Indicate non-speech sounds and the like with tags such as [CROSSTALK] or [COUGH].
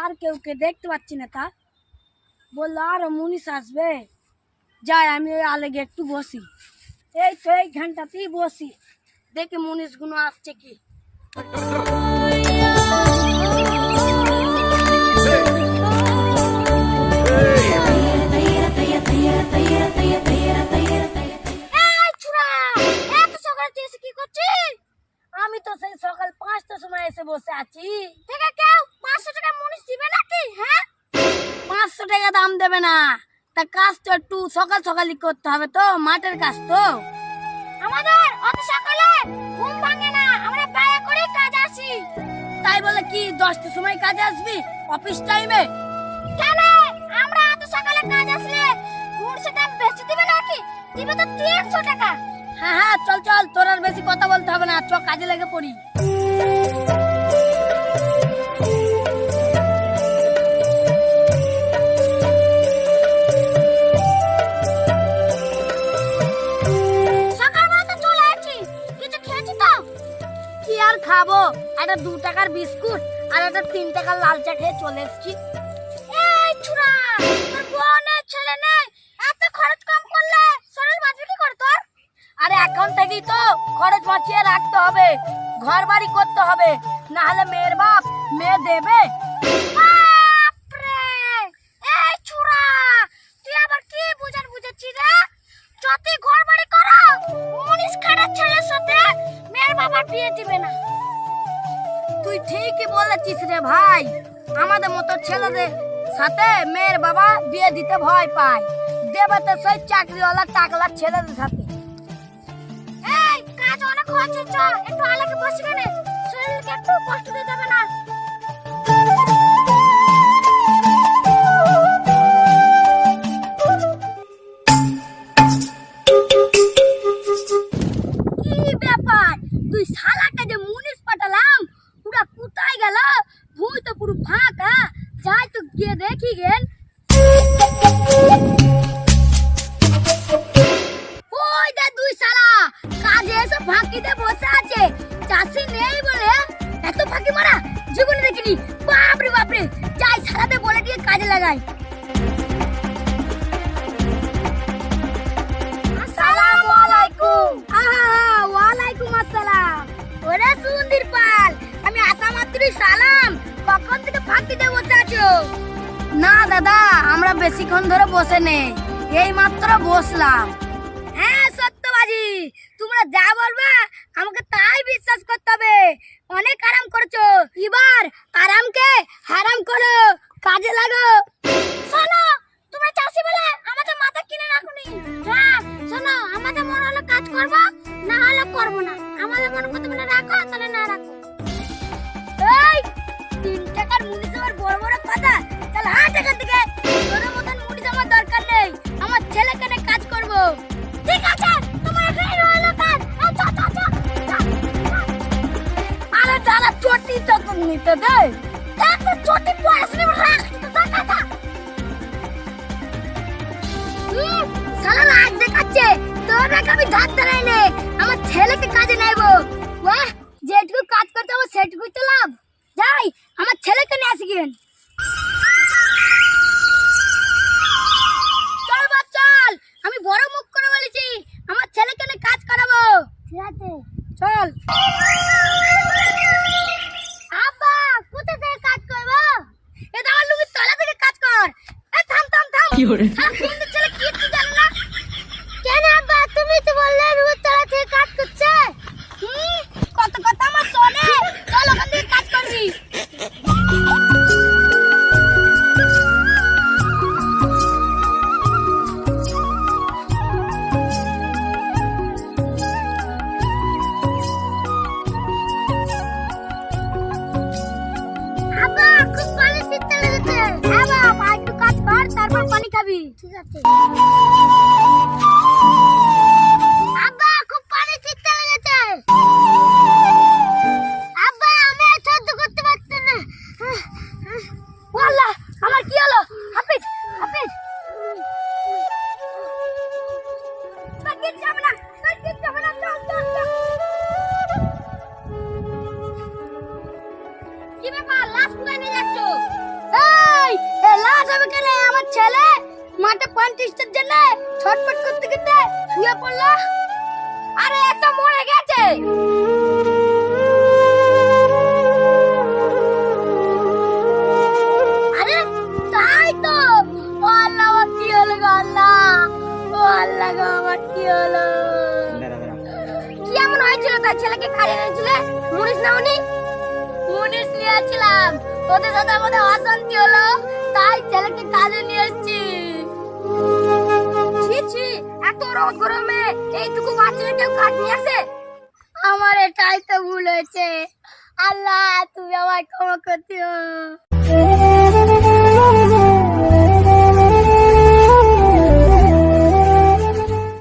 এটাই তো কই আর কেউ কে দেখতে পাচ্ছি না তা বলল আর মুনিশ আসবে যাই আমি ওই আলেগে একটু বসি এই তো এই ঘন্টাতেই বসি দেখি মুনিশগুলো আসছে কি এই ছুরা এত সকালে তুই এসে কি করছিস? আমি তো সেই সকাল পাঁচটার সময় এসে বসে আছি। থেকে কেউ মুনিশ দিবে নাকি হ্যাঁ? পাঁচশো টাকা দাম দেবে না। তা কাজ তো একটু সকাল সকালই করতে হবে তো, মাঠের কাজ তো। আমাদের অত সকালে ঘুম ভাঙে না, আমরা ব্যয় করে কাজ আসি। তাই বলে কি, দশটার সময় কাজে আসবি? অফিস টাইমে কেন? আমরা এত সকালে কাজ আসলে মুনিশের দাম বেশি দিবে নাকি? দিবে তো তিনশো টাকা। হ্যাঁ হ্যাঁ চল চল, তোর আর বেশি কথা বলতে হবে না, চ, কাজে লেগে পড়ি। টাকার বিস্কুট আর একটা তিন টাকার লাল চা খেয়ে চলে এসেছি। এই ছুরা তোর বোনের ছেলে নেই। এত খরচ কম করলে শরীর বাঁচবে কি করে তোর? আরে এখন থেকেই তো খরচ বাঁচিয়ে রাখতে হবে ঘর বাড়ি করতে হবে না হলে মেয়ের বাপ মেয়ে দেবে। বাপরে! এই ছুরা তুই আবার কি বুঝান বুঝাচ্ছি রে? যদি ঘর বাড়ি করো খাটার ছেলের সাথে মেয়ের বাবার বিয়ে দিবে না। তুই ঠিকই বলেছিস রে ভাই। আমাদের মতো ছেলেদের সাথে মেয়ের বাবা বিয়ে দিতে ভয় পায়। দেবে তো সেই চাকরিওয়ালা টাকলা ছেলেদের সাথে। কাজ অনেক হয়েছে চ একটু শরীরকে একটু কষ্ট না। গিয়ে দেখি গেন। ওই দে দুই শালা? কাজে এসে ফাঁকিতে বসে আছে। চাষি নেই বলে এত ফাঁকি মারা জীবনে দেখিনি। বাপরে বাপরে, যাই শালাতে বলে দিয়ে কাজে লাগাই। ওয়ালাইকুম ওরে পাল, আমি সালাম। কখন থেকে ফাঁকিতে বসে আছো? না, দাদা, আমরা বেশিক্ষণ ধরে বসে নেই। এই মাত্র বসলাম। হ্যাঁ সত্যবাজি। তোমরা যা বলবা, আমাকে তাই বিশ্বাস করতে হবে। অনেক আরাম করছ। এবার আরামকে হারাম করো। কাজে লাগো। শোনো, তোমরা চাষি বলে আমাদের মাথা কিনে রাখুনি। শোনো, আমাদের মনে হলো কাজ করব, না হলে করব না। আমাদের মনে রাখো, তাহলে না রাখো। এই, তিন টাকার বড় বড় তাহলে এখান থেকে। আমার দরকার নেই। আমার নিয়ে কাজ করব। ঠিক আছে? তোমার এখানে রাগ দেখাচ্ছে। তোর নাকি আমি ধার আমার ছেলেকে কাজে নেব। বাহ যেটুকু কাজ করতে হবে সেটুকুই তো যাই, আমার ছেলেকে নিয়ে আসি 有人 [LAUGHS] খাবি? ঠিক আছে। মাঠে পঞ্চাশটার জন্য ছটপট করতে করতে শুয়ে পড়ল। আরে একটা মরে গেছে। আরে তাই তো। ও আল্লাহ কি হলো গো আল্লাহ? ও আল্লাহ গো আমার কি হলো? কি এমন হয়েছিল? তার ছেলেকে কাজে নিয়েছিলে মুনিশ না উনি? মুনিশ নিয়েছিলাম। ওদের সাথে আমাদের অশান্তি হলো। তাই ছেলেকে কাজে নিয়ে এসেছি। ছি ছি, এত রোদ গরমে এইটুকু বাচ্চাটা কেউ কাজ নিয়ে আমার এটাই তো ভুল হয়েছে আল্লাহ, তুমি আমার ক্ষমা করতে